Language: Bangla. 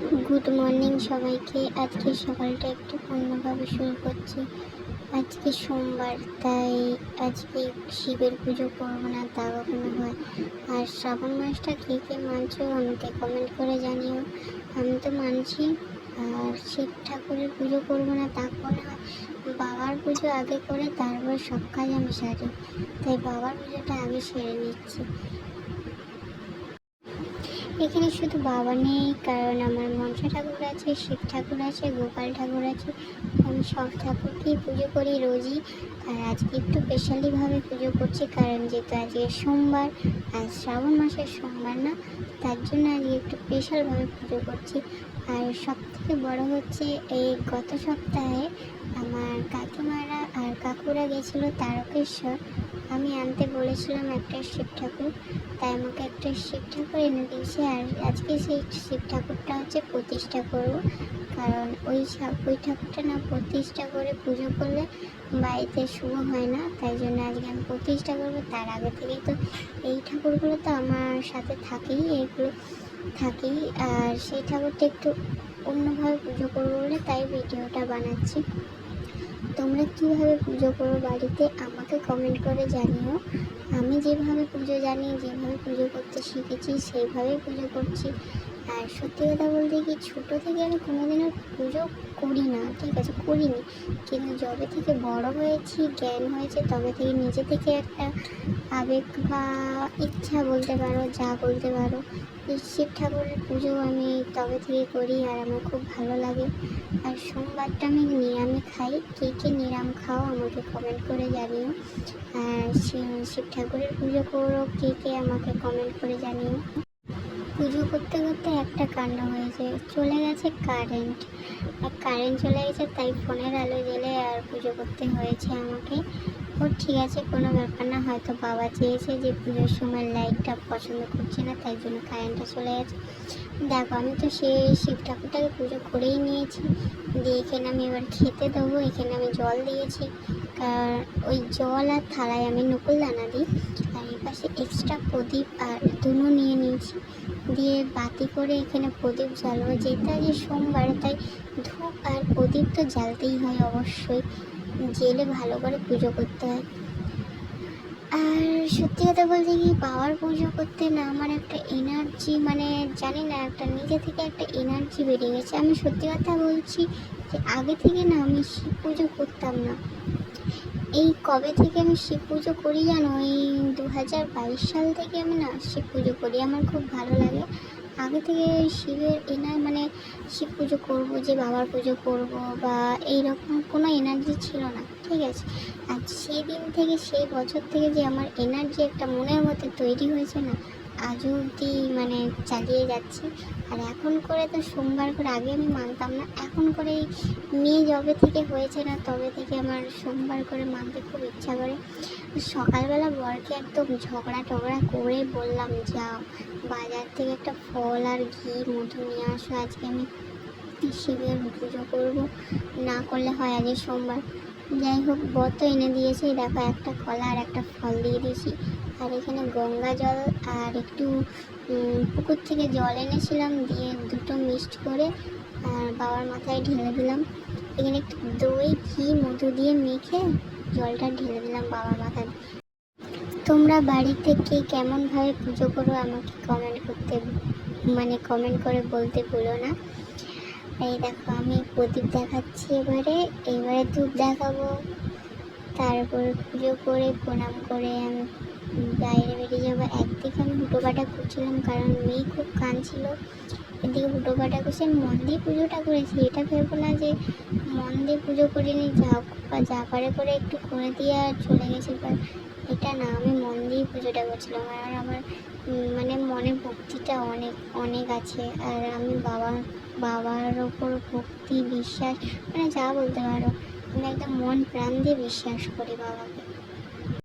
গুড মর্নিং সবাইকে। আজকে সকালটা একটু অন্যভাবে শুরু করছি। আজকে সোমবার, তাই আজকে শিবের পুজো করব না, তা কখনো হয়। আর শ্রাবণ মাসটা কে কে মানছো আমাকে কমেন্ট করে জানিও। আমি তো মানছি, আর শিব ঠাকুরের পুজো করব না, তা কখনো হয়। বাবার পুজো আগে করে, তারপর সব কাজ আমি সারি। তাই বাবার পুজোটা আগে সেরে নিচ্ছি। এখানে শুধু বাবা নেই, কারণ আমার মনসা ঠাকুর আছে, শিব ঠাকুর আছে, গোপাল ঠাকুর আছে। আমি সব ঠাকুরকেই পুজো করি রোজই। আর আজকে একটু স্পেশালিভাবে পুজো করছি, কারণ যেহেতু আজকে সোমবার আর শ্রাবণ মাসের সোমবার না, তার জন্য আজকে একটু স্পেশালভাবে পুজো করছি। আর সব থেকে বড় হচ্ছে, এই গত সপ্তাহে আমার কাকিমারা আর কাকুরা গেছিল তারকেশ্বর। আমি আনতে বলেছিলাম একটা শিব ঠাকুর, তাই আমাকে একটা শিব ঠাকুর এনে দিয়েছে। আর আজকে সেই শিব ঠাকুরটা হচ্ছে প্রতিষ্ঠা করব। কারণ ওই ওই ঠাকুরটা না প্রতিষ্ঠা করে পুজো করলে বাড়িতে শুভ হয় না। তাই জন্য আজকে আমি প্রতিষ্ঠা করব। তার আগে থেকেই তো এই ঠাকুরগুলো তো আমার সাথে থাকেই, এগুলো থাকেই। আর সেই ঠাকুরটা একটু অন্যভাবে পুজো করব বলে তাই ভিডিওটা বানাচ্ছি। তোমরা কীভাবে পুজো করো বাড়িতে আমাকে কমেন্ট করে জানিও। আমি যেভাবে পুজো জানি, যেভাবে পুজো করতে শিখেছি সেইভাবেই পুজো করছি। আর সত্যি কথা বলতে কি, ছোটো থেকে আমি কোনোদিনও পুজো করি না, ঠিক আছে, করিনি। কিন্তু যবে থেকে বড় হয়েছি, জ্ঞান হয়েছে, তবে থেকে নিজে থেকে একটা আবেগ বা ইচ্ছা বলতে পারো, যা বলতে পারো শিব ঠাকুরের পুজো আমি তবে থেকে করি আর আমার খুব ভালো লাগে। আর সোমবারটা আমি নিরামি খাই। কে কে নিরাম খাও আমাকে কমেন্ট করে জানিও। আর শিব ঠাকুরের পুজো করো, কে কে আমাকে কমেন্ট করে জানিও। পুজো করতে করতে একটা কাণ্ড হয়েছে চলে গেছে কারেন্ট আর কারেন্ট চলে গেছে, তাই ফোনের আলো জ্বেলে আর পুজো করতে হয়েছে আমাকে। ও ঠিক আছে, কোনো ব্যাপার না। হয়তো বাবা চেয়েছে যে পুজোর সময় লাইটটা পছন্দ করছে না, তাই জন্য কারেন্টটা চলে গেছে। দেখো, আমি তো সেই শিব ঠাকুরটাকে পুজো করেই নিয়েছি। দিয়ে এখানে আমি এবার খেতে দেবো, এখানে আমি জল দিয়েছি। কারণ ওই জল আর থালায় আমি নকুল দানা দিই। আর এই পাশে এক্সট্রা প্রদীপ আর দুনো নিয়ে নিয়েছি। দিয়ে বাতি করে এখানে প্রদীপ জ্বালবো। যেটা যে সোমবার, তাই ধূপ আর প্রদীপ তো জ্বালতেই হয় অবশ্যই। জেলে ভালো করে পুজো করতে হয়। আর সত্যি কথা বলতে কি, বাবার পুজো করতে না আমার একটা এনার্জি মানে জানি না, একটা নিজে থেকে একটা এনার্জি বেরিয়ে গেছে। আমি সত্যি কথা বলছি যে আগে থেকে না আমি শিব পুজো করতাম না। এই কবে থেকে আমি শিব পুজো করি জানো? এই দু হাজার বাইশ সাল থেকে আমি না শিব পুজো করি। আমার খুব ভালো লাগে। আগে থেকে শিবের এনার মানে শিব পুজো করব, যে বাবার পুজো করব বা এই রকম কোনো এনার্জি ছিল না, ঠিক আছে? আর সেই দিন থেকে, সেই বছর থেকে যে আমার এনার্জি একটা মনের মধ্যে তৈরি হয়েছে না আজও অবধি মানে চালিয়ে যাচ্ছি। আর এখন করে তো সোমবার করে আগে আমি মানতাম না। এখন করে মেয়ে যবে থেকে হয়েছে না, তবে থেকে আমার সোমবার করে মানতে খুব ইচ্ছা করে। সকালবেলা বরকে একদম ঝগড়া টগড়া করে বললাম, যাও, বাজার থেকে একটা ফল আর ঘি, মধু নিয়ে আসো, আজকে আমি শিবের পুজো করব। না করলে হয় আজকে সোমবার। যাই হোক, বর তো এনে দিয়েছে দেখো একটা কলা আর একটা ফল দিয়ে দিয়েছি। আর এখানে গঙ্গা জল আর একটু পুকুর থেকে জল এনেছিলাম দিয়ে দুটো মিক্সড করে আর বাবার মাথায় ঢেলে দিলাম। এখানে একটু দই, ঘি, মধু দিয়ে মেখে জলটা ঢেলে দিলাম বাবার মাথায়। তোমরা বাড়িতে কে কেমনভাবে পুজো করো আমাকে কমেন্ট করতে মানে কমেন্ট করে বলতে ভুলো না। এই দেখো, আমি প্রদীপ দেখাচ্ছি এবারে এবারে ধূপ দেখাবো। তারপর পুজো করে, প্রণাম করে আমি বাইরে বেরিয়ে যাব। একদিকে আমি হুটোপাটা করছিলাম, কারণ মেয়ে খুব কাঁদছিল। এদিকে হুটোপাটা করছি, আমি মন দিয়ে পুজোটা করেছি। এটা ভেবো না যে মন দিয়ে পুজো করিনি, যা বা যা পারে করে একটু করে দিয়ে আর চলে গেছি বা এটা না, আমি মন দিয়ে পুজোটা করছিলাম। আর আমার মানে মনে ভক্তিটা অনেক অনেক আছে। আর আমি বাবা বাবার ওপর ভক্তি, বিশ্বাস মানে যা বলতে পারো, আমি একদম মন প্রাণ দিয়ে বিশ্বাস করি বাবাকে।